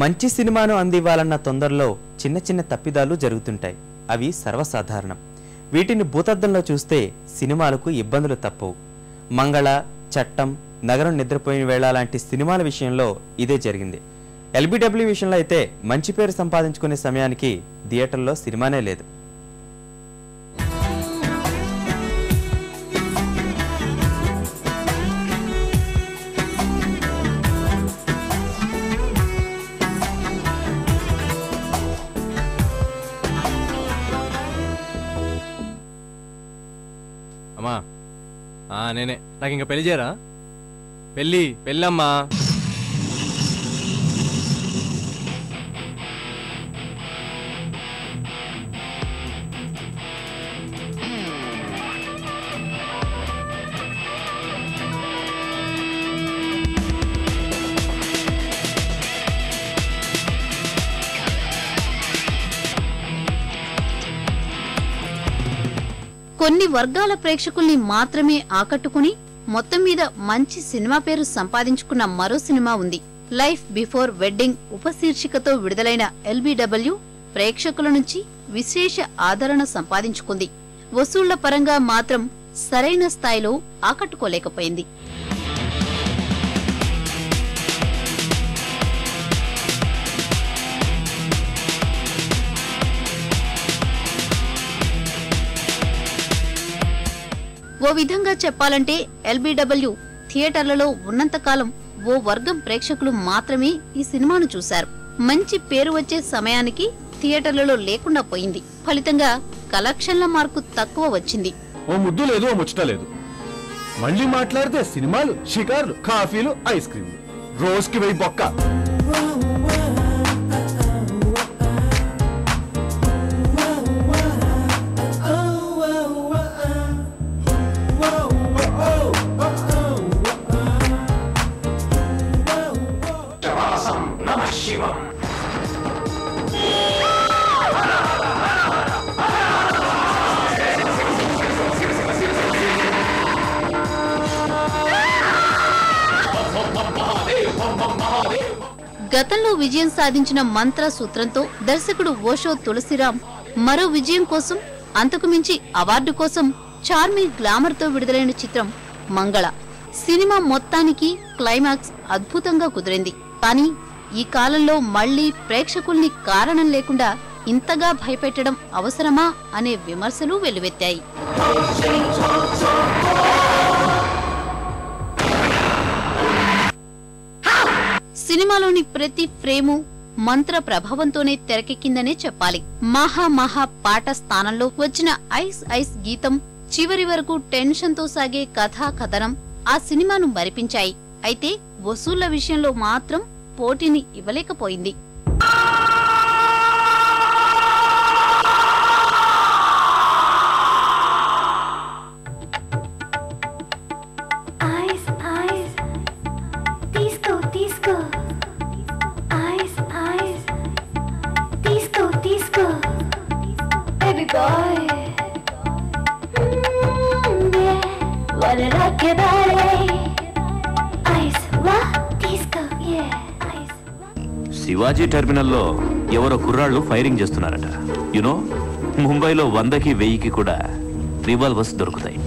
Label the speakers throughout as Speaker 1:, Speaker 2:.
Speaker 1: మంచి సినిమాను అందివ్వాలన్న తొందరలో చిన్న చిన్న తప్పిదాలు జరుగుతుంటాయి. అవి సర్వసాధారణం. వీటిని భూతద్దంలో చూస్తే సినిమాలకు ఇబ్బందులు తప్పవు. మంగళ చట్టం నగరం నిద్రపోయిన వేళ లాంటి సినిమాల విషయంలో ఇదే జరిగింది. ఎల్బిడబ్ల్యూ విషయంలో అయితే మంచి పేరు సంపాదించుకునే సమయానికి థియేటర్లో సినిమానే లేదు.
Speaker 2: నేనే. నాకు ఇంకా పెళ్ళి చేయరా? పెళ్ళి పెళ్ళమ్మా.
Speaker 3: కొన్ని వర్గాల ప్రేక్షకుల్ని మాత్రమే ఆకట్టుకుని మొత్తం మీద మంచి సినిమా పేరు సంపాదించుకున్న మరో సినిమా ఉంది. లైఫ్ బిఫోర్ వెడ్డింగ్ ఉపశీర్షికతో విడుదలైన ఎల్బీడబ్ల్యూ ప్రేక్షకుల నుంచి విశేష ఆదరణ సంపాదించుకుంది. వసూళ్ళ పరంగా మాత్రం సరైన స్థాయిలో ఆకట్టుకోలేకపోయింది. ఓ విధంగా చెప్పాలంటే ఎల్బీడబ్ల్యూ థియేటర్లలో ఉన్నంతకాలం ఓ వర్గం ప్రేక్షకులు మాత్రమే ఈ సినిమాను చూశారు. మంచి పేరు వచ్చే సమయానికి థియేటర్లలో లేకుండా పోయింది. ఫలితంగా కలెక్షన్ల మార్కు తక్కువ వచ్చింది.
Speaker 4: ఓ ముద్దు లేదు ఓ ముచ్చట లేదు. మళ్ళీ మాట్లాడితే సినిమాలు షికార్లు కాఫీలు ఐస్ క్రీమ్లు. రోజుకి వెయ్యి బొక్క.
Speaker 3: గతంలో విజయం సాధించిన మంత్ర సూత్రంతో దర్శకుడు ఓషో తులసిరామ్ మరో విజయం కోసం అంతకుమించి అవార్డు కోసం చార్మి గ్లామర్తో విడుదలైన చిత్రం మంగళ. సినిమా మొత్తానికి క్లైమాక్స్ అద్భుతంగా కుదిరింది. కానీ ఈ కాలంలో మళ్ళీ ప్రేక్షకుల్ని కారణం లేకుండా ఇంతగా భయపెట్టడం అవసరమా అనే విమర్శలు వెల్లువెత్తాయి. సినిమాలోని ప్రతి ఫ్రేము మంత్ర ప్రభావంతోనే తెరకెక్కిందనే చెప్పాలి. మహా మహా పాట స్థానంలో వచ్చిన ఐస్ ఐస్ గీతం చివరి వరకు టెన్షన్తో సాగే కథా కథనం ఆ సినిమాను మరిపించాయి. అయితే వసూళ్ళ విషయంలో మాత్రం పోటీని ఇవ్వలేకపోయింది.
Speaker 5: శివాజీ టెర్మినల్లో ఎవరో కుర్రాళ్ళు ఫైరింగ్ చేస్తున్నారట. యునో ముంబైలో వందకి వెయ్యికి కూడా రివాల్వర్స్ దొరుకుతాయి.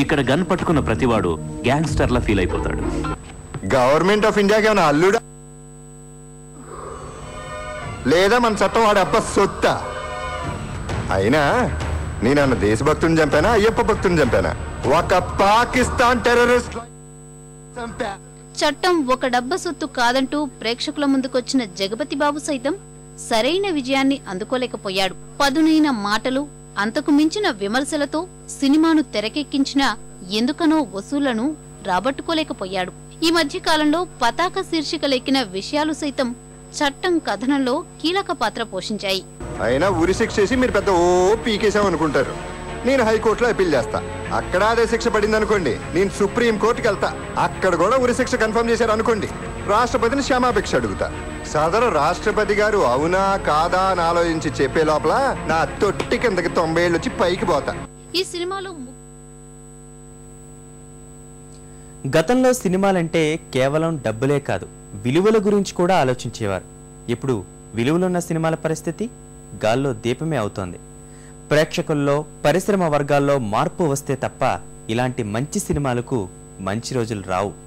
Speaker 5: ఇక్కడ గన్ పట్టుకున్న ప్రతివాడు గ్యాంగ్స్టర్లా ఫీల్ అయిపోతాడు.
Speaker 6: గవర్నమెంట్ ఆఫ్ ఇండియాకి ఏమైనా అల్లుడా? లేదా మన చట్టం వాడు అప్ప సొత్త? అయినా నేనన్న దేశభక్తుని చంపానా అయ్యప్ప భక్తుని చంపానా? ఒక పాకిస్తాన్ టెర్రరిస్ట్ చంపా.
Speaker 3: చట్టం ఒక డబ్బ సొత్తు కాదంటూ ప్రేక్షకుల ముందుకొచ్చిన జగపతి బాబు సైతం సరైన విజయాన్ని అందుకోలేకపోయాడు. పదునైన మాటలు అంతకు మించిన విమర్శలతో సినిమాను తెరకెక్కించిన ఎందుకనో వసూళ్ళను రాబట్టుకోలేకపోయాడు. ఈ మధ్య కాలంలో పతాక శీర్షికలెక్కిన విషయాలు సైతం చట్టం కథనంలో కీలక పాత్ర పోషించాయి.
Speaker 6: అయినా ఉరి శిక్ష చేసి మీరు పెద్ద ఓ పీకేసాం అనుకుంటారు నేను హైకోర్టులో అప్పీల్ చేస్తా. అక్కడ అదే శిక్ష పడింది అనుకోండి నేను సుప్రీం కోర్టుకి వెళ్తా అక్కడ కూడా ఉరి శిక్ష కన్ఫర్మ్ చేశారు అనుకోండి రాష్ట్రపతిని క్షమాభిక్ష అడుగుతా. సదరు రాష్ట్రపతి గారు అవునా కాదా అని ఆలోచించి చెప్పే లోపల నా తొట్టి కిందకి తొంభై ఏళ్ళు వచ్చి పైకి పోతా.
Speaker 3: ఈ సినిమాలో
Speaker 1: గతంలో సినిమాలంటే కేవలం డబ్బులే కాదు. విలువల గురించి కూడా ఆలోచించేవారు. ఇప్పుడు విలువలున్న సినిమాల పరిస్థితి గాల్లో దీపమే అవుతోంది. ప్రేక్షకుల్లో పరిశ్రమ వర్గాల్లో మార్పు వస్తే తప్ప ఇలాంటి మంచి సినిమాలకు మంచి రోజులు రావు.